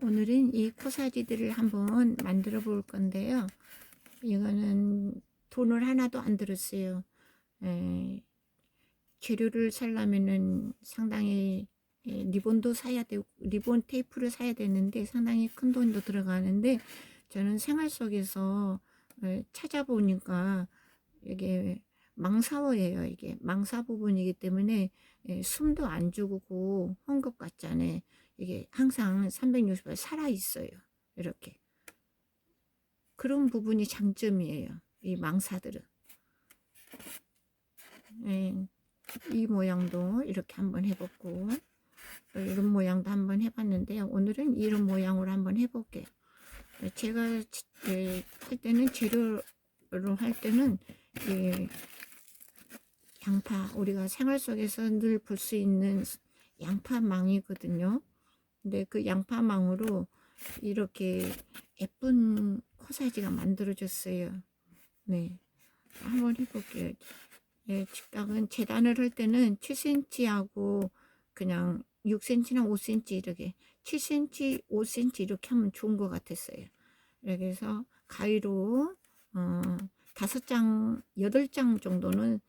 오늘은 이 코사지들을 한번 만들어 볼 건데요. 이거는 돈을 하나도 안 들었어요. 에, 재료를 살려면은 상당히 에, 리본도 사야 되고 리본 테이프를 사야 되는데 상당히 큰 돈도 들어가는데 저는 생활 속에서 에, 찾아보니까 이게 망사어예요. 이게 망사 부분이기 때문에 에, 숨도 안 죽고 헝겊 같잖아요. 이게 항상 360일 살아 있어요. 이렇게. 그런 부분이 장점이에요. 이 망사들은. 예, 이 모양도 이렇게 한번 해봤고, 또 이런 모양도 한번 해봤는데요. 오늘은 이런 모양으로 한번 해볼게요. 제가 지- 예, 할 때는 재료로 할 때는 예, 양파 우리가 생활 속에서 늘 볼 수 있는 양파망이거든요. 근데 그 양파망으로 이렇게 예쁜 코사지가 만들어졌어요. 네. 한번 해볼게요. 예, 직각은 재단을 할 때는 7cm하고 그냥 6cm나 5cm 이렇게 7cm, 5cm 이렇게 하면 좋은 것 같았어요. 해서 가위로 어, 다섯 장, 여덟 장 정도는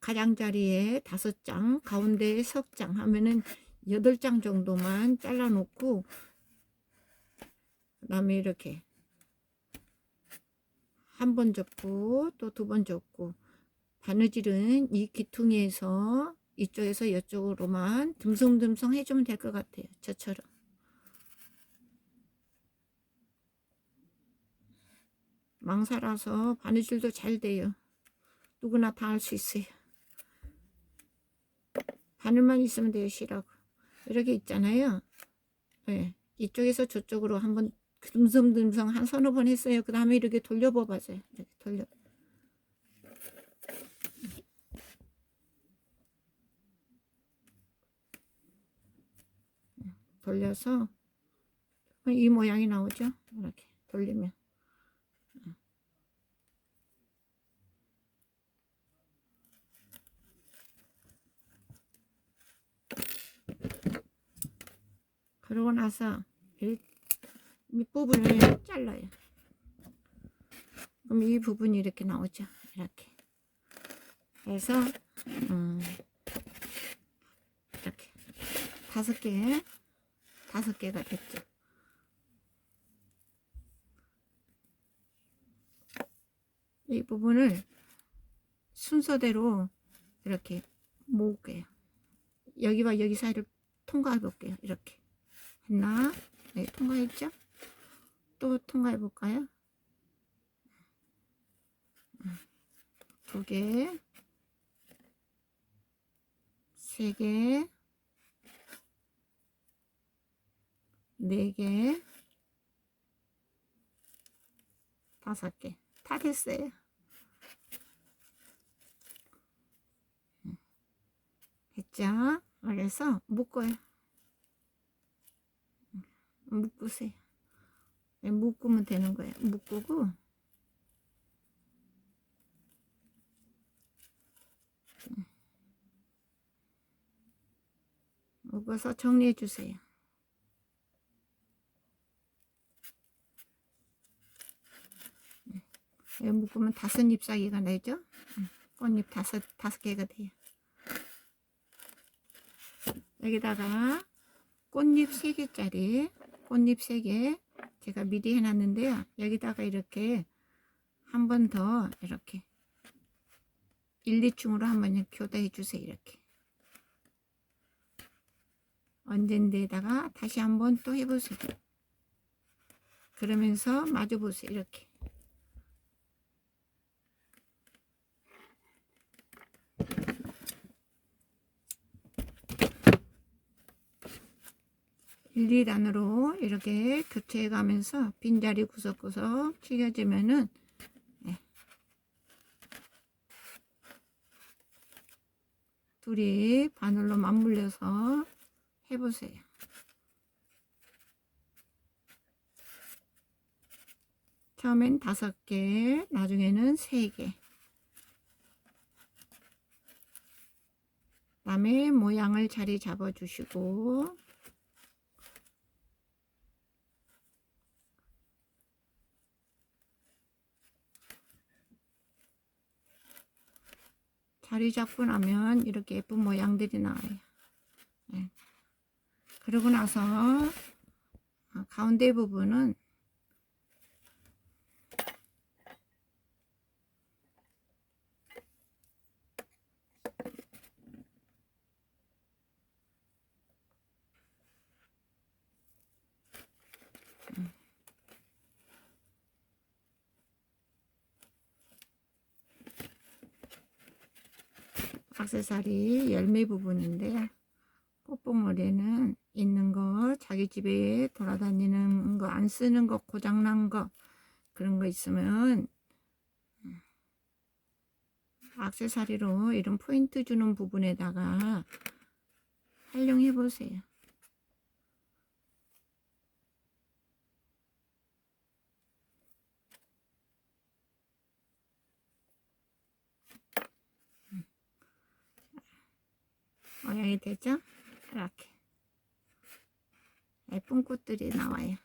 가장자리에 다섯 장, 가운데에 석장 하면은 여덟 장 정도만 잘라 놓고 그 다음에 이렇게 한 번 접고 또 두 번 접고 바느질은 이 기퉁에서 이쪽에서 이쪽으로만 듬성듬성 해주면 될 것 같아요. 저처럼. 망사라서 바느질도 잘 돼요. 누구나 다 할 수 있어요. 바늘만 있으면 돼요, 시라고. 이렇게 있잖아요. 예. 이쪽에서 저쪽으로 한번 듬성듬성 한 서너 번 했어요. 그 다음에 이렇게 돌려봐봐요. 이렇게 돌려. 돌려서 이 모양이 나오죠. 이렇게 돌리면. 그러고 나서 이 밑부분을 잘라요. 그럼 이 부분이 이렇게 나오죠. 이렇게. 그래서 음, 이렇게 다섯 개, 다섯 개가 됐죠. 이 부분을 순서대로 이렇게 모을게요. 여기와 여기 사이를 통과해 볼게요. 이렇게. 했나? 네, 통과했죠? 또 통과해 볼까요? 두 개, 세 개, 네 개, 다섯 개. 다 됐어요. 됐죠? 그래서 묶어요. 묶으세요. 네, 묶으면 되는 거예요. 묶고 묶어서 정리해 주세요. 네, 묶으면 다섯 잎사귀가 되죠? 꽃잎 다섯 다섯 개가 돼요. 여기다가 꽃잎 3개짜리 꽃잎 3개 제가 미리 해놨는데요. 여기다가 이렇게 한 번 더 이렇게 1, 2층으로 한번 교대해 주세요. 이렇게 얹은 데다가 다시 한번 또 해보세요. 그러면서 마주 보세요. 이렇게 일, 2단으로 이렇게 교체해 가면서 빈자리 구석구석 튀겨지면은 네. 둘이 바늘로 맞물려서 해보세요. 처음엔 다섯 개, 나중에는 세 개. 다음에 모양을 자리 잡아주시고 자리 잡고 나면 이렇게 예쁜 모양들이 나와요. 네. 그러고 나서 어, 가운데 부분은 악세사리 열매 부분인데요. 뽀뽀머리는 있는 거, 자기 집에 돌아다니는 거, 안 쓰는 거, 고장난 거, 그런 거 있으면, 음, 악세사리로 이런 포인트 주는 부분에다가 활용해 보세요. 모양이 되죠? 이렇게 예쁜 꽃들이 나와요.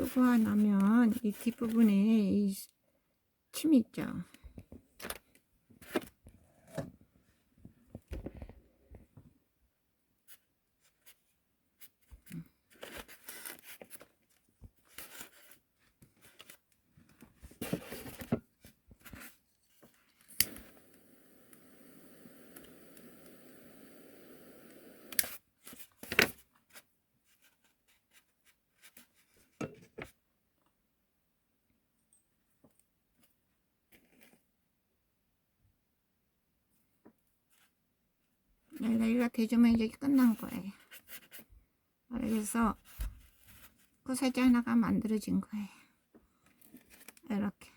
그러고 나면 이 뒷부분에 이침 있죠. 여기가 대주면 이제 끝난 거예요. 그래서 코사지 하나가 만들어진 거예요. 이렇게.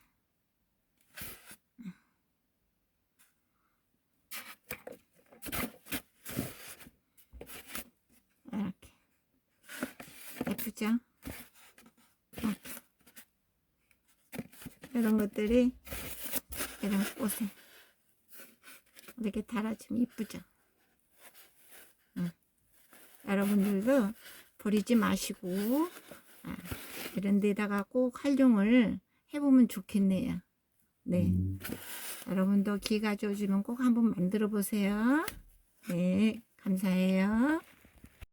이렇게. 예쁘죠? 어. 이런 것들이 이런 꽃에 이렇게 달아주면 이쁘죠? 여러분들도 버리지 마시고 아, 이런 데다가 꼭 활용을 해보면 좋겠네요. 네. 음. 여러분도 기 가져오시면 꼭 한번 만들어 보세요. 네. 감사해요.